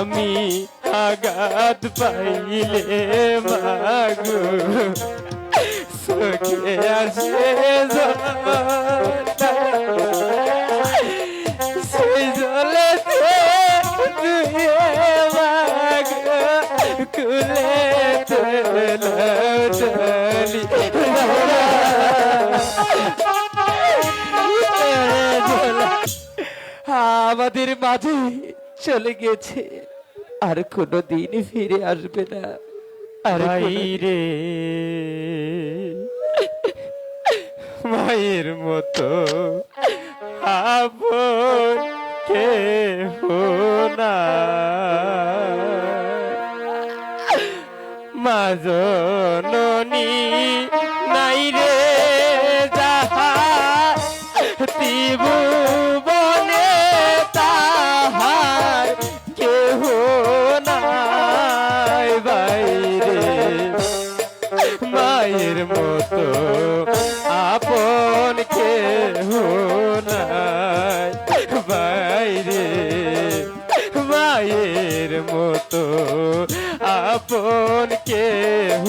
আমি আঘাত পাইলে মাগো চোখে আসে জল। সেই মাগো কুলে তোলি আমাদের মাঝে চলে গেছে আর কোনো দিন ফিরে আসবে না। আর রে মায়ের মতো আপন কে না মা জননী নাই রে যাহা ত্রিভুবনে মতো আপন কেহ নাই। বাইরে মায়ের মতো আপন কেহ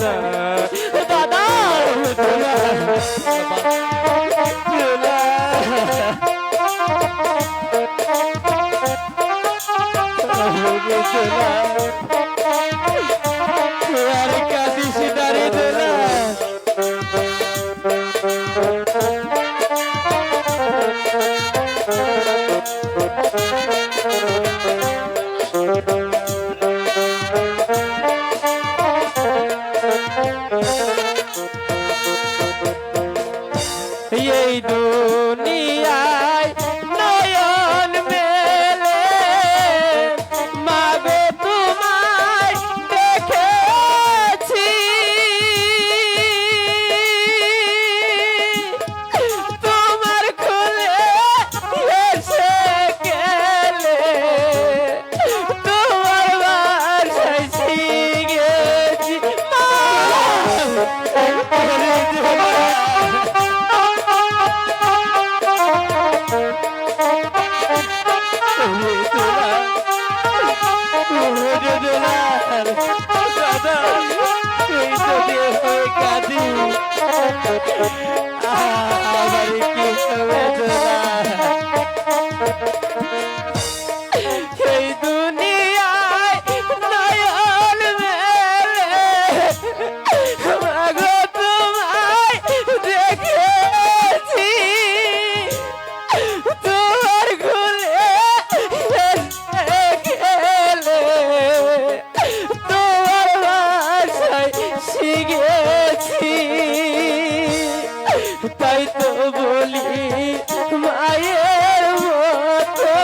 নাই। দাদা! আর Bye. তাই তো বলি মায়ের মতো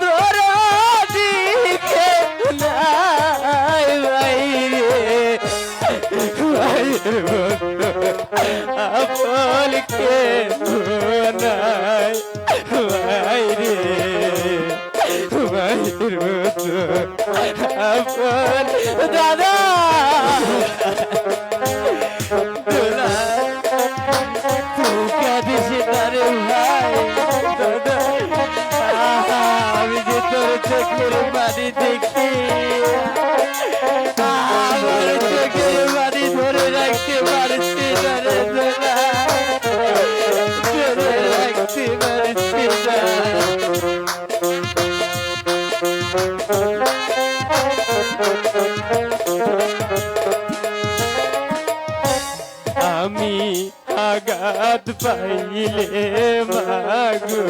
দরদি নাই বাইরে মায়ের মতো আপন কে নাই বাইরে দাদা আমি আঘাত পাইলে মাগো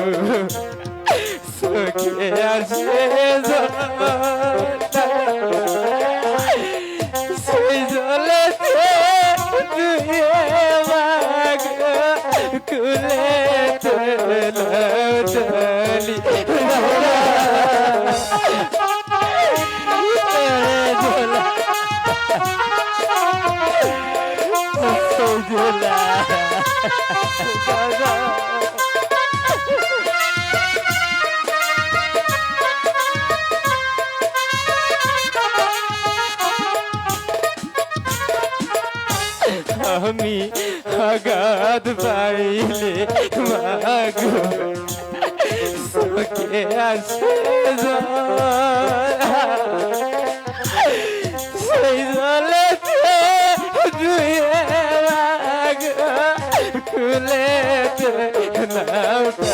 চোখে আসে জল। সেই ধুয়ে মাগো কুলে তোলি আঘাত পাইলে মাগো আসে জল। সেই জলেতে ধুয়ে খুলে খুলেতে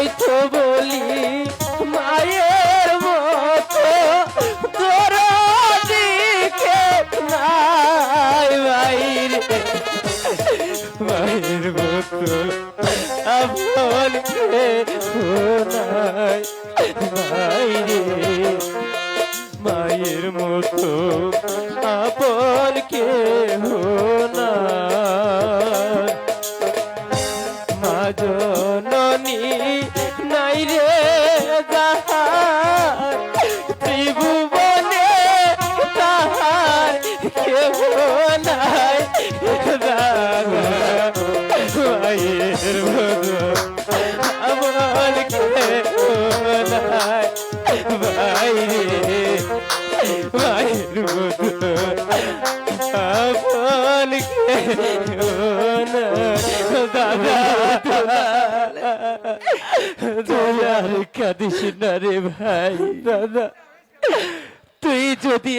তাই তো বলি মায়ের মতো তোর দিকে নাই বাইরে মায়ের মতো আপন বাইরে মায়ের। মতো আপন কে নাই। মা আপন দাদা আর কাঁদিস না রে ভাই দাদা তুই যদি